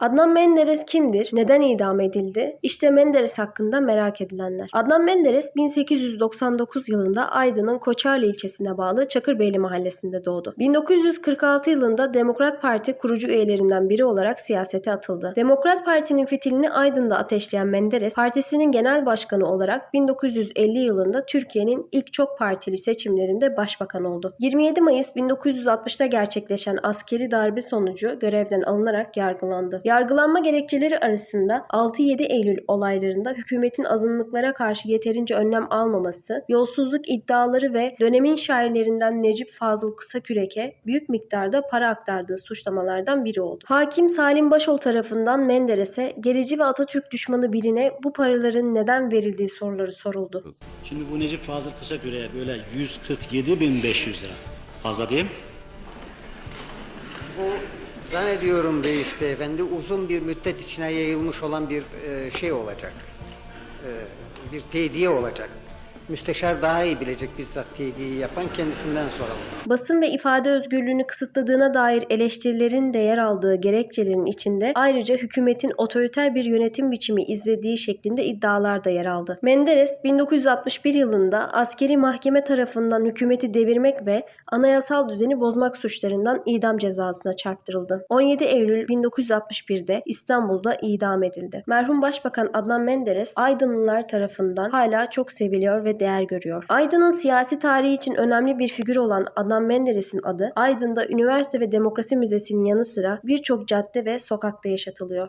Adnan Menderes kimdir? Neden idam edildi? İşte Menderes hakkında merak edilenler. Adnan Menderes 1899 yılında Aydın'ın Koçarlı ilçesine bağlı Çakırbeyli mahallesinde doğdu. 1946 yılında Demokrat Parti kurucu üyelerinden biri olarak siyasete atıldı. Demokrat Parti'nin fitilini Aydın'da ateşleyen Menderes, partisinin genel başkanı olarak 1950 yılında Türkiye'nin ilk çok partili seçimlerinde başbakan oldu. 27 Mayıs 1960'ta gerçekleşen askeri darbe sonucu görevden alınarak yargılandı. Yargılanma gerekçeleri arasında 6-7 Eylül olaylarında hükümetin azınlıklara karşı yeterince önlem almaması, yolsuzluk iddiaları ve dönemin şairlerinden Necip Fazıl Kısakürek'e büyük miktarda para aktardığı suçlamalardan biri oldu. Hakim Salim Başol tarafından Menderes'e gerici ve Atatürk düşmanı birine bu paraların neden verildiği soruları soruldu. Şimdi bu Necip Fazıl Kısa göre böyle 147.500 lira. Fazla değil mi? Bu zannediyorum reis beyefendi uzun bir müddet içine yayılmış olan bir e, şey olacak. E, bir tediye olacak. Müsteşar daha iyi bilecek bizzat tediyeyi yapan kendisinden soralım. Basın ve ifade özgürlüğünü kısıtladığına dair eleştirilerin de yer aldığı gerekçelerin içinde ayrıca hükümetin otoriter bir yönetim biçimi izlediği şeklinde iddialar da yer aldı. Menderes 1961 yılında askeri mahkeme tarafından hükümeti devirmek ve anayasal düzeni bozmak suçlarından idam cezasına çarptırıldı. 17 Eylül 1961'de İstanbul'da idam edildi. Merhum Başbakan Adnan Menderes Aydınlılar tarafından hala çok seviliyor değer görüyor. Aydın'ın siyasi tarihi için önemli bir figür olan Adnan Menderes'in adı Aydın'da üniversite ve demokrasi müzesinin yanı sıra birçok cadde ve sokakta yaşatılıyor.